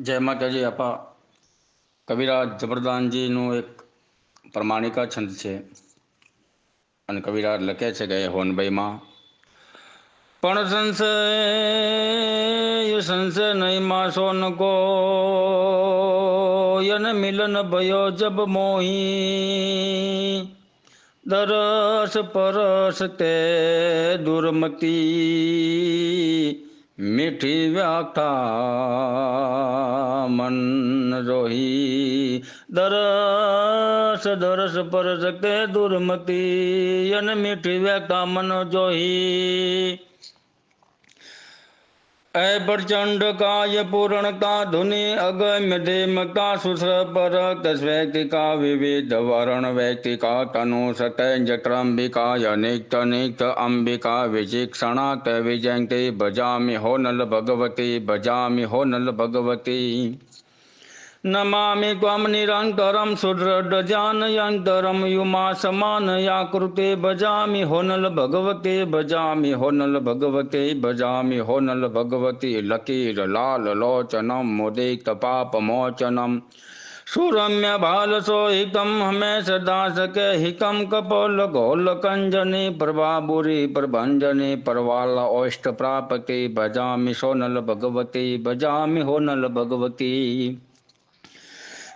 જય માતાજી, આપા કવિરાજ જબરદાનજીનું એક પ્રમાણિકા છંદ છે. અને કવિરાજ લખે છે કે હોનભાઈમાં, પણ સંશય સંશય નહીં માસો ન યન મિલન ભયો જબ મોહી. દરસ પરસ તે દુર્મતી. मिठी व्याख्या मन रोही। दरस दरस पर सके दुर्मती। यन मिठी व्याख्या मन जोही। ऐ काय पूर्ण का धुनि अगम्य देम का सुसर पर व्यक्ति का विविध वरण, व्यक्ति का तनु सतंजत्रम्बिका अनिक्त, निक्त अंबिका विचिक्षणात् विजयते भजामि हो नल भगवती भजामि हो नल भगवती। नमामि त्वं निरन्तरं सुदृढजानयन्तरं युमा समानया कृते भजामि, होनल भगवते, भजामि, होनल भगवते, भजामि, होनल भगवती लकीर लाल लोचनं, मुदित पापमोचनम् सुरम्य बालसोहितं हमें सदा सके हिकं कपोल गोल कंजनी प्रभाबुरी प्रभंजनी परवाल ओष्ट प्रापति, भजामि, सोनल भगवती, भजामि, होनल भगवती।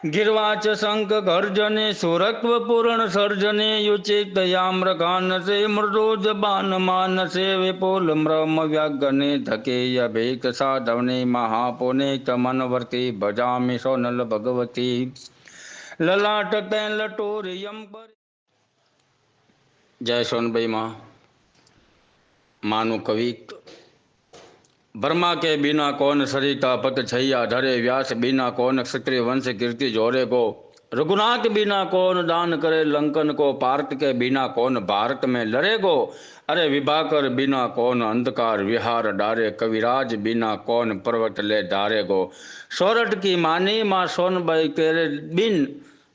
गिर्वाच शंख गर्जने सुरत्व पूर्ण सर्जने, युचित याम्रगान से मृदु जबान मान से विपुल म्रम व्यागने धके भेक साधवने, महापुने मनवर्ती भजामि सोनल भगवती। ललाट तैं लटोर यम पर जय सोनभाई माँ। मानु कवि ब्रह्मा के बिना कौन सरिता पत छैया? धरे व्यास बिना कौन क्षत्रिय वंश कीर्ति जोरे को? रघुनाथ बिना कौन दान करे? लंकन को पार्थ के बिना कौन भारत में लड़े गो अरे विभाकर बिना कौन अंधकार विहार डारे? कविराज बिना कौन पर्वत ले धारे गो सोरठ की मानी माँ सोनबाई तेरे बिन।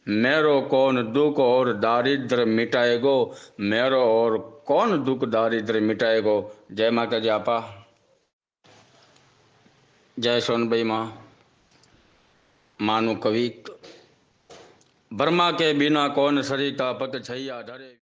मेरो कौन दुख और दारिद्र मिटाएगो मेरो और कौन दुख दारिद्र मिटाएगो जय माता जी आपा। जय सोनभाई माँ। मानु कवि ब्रह्मा के बिना कौन सरिता पत छैया धरे।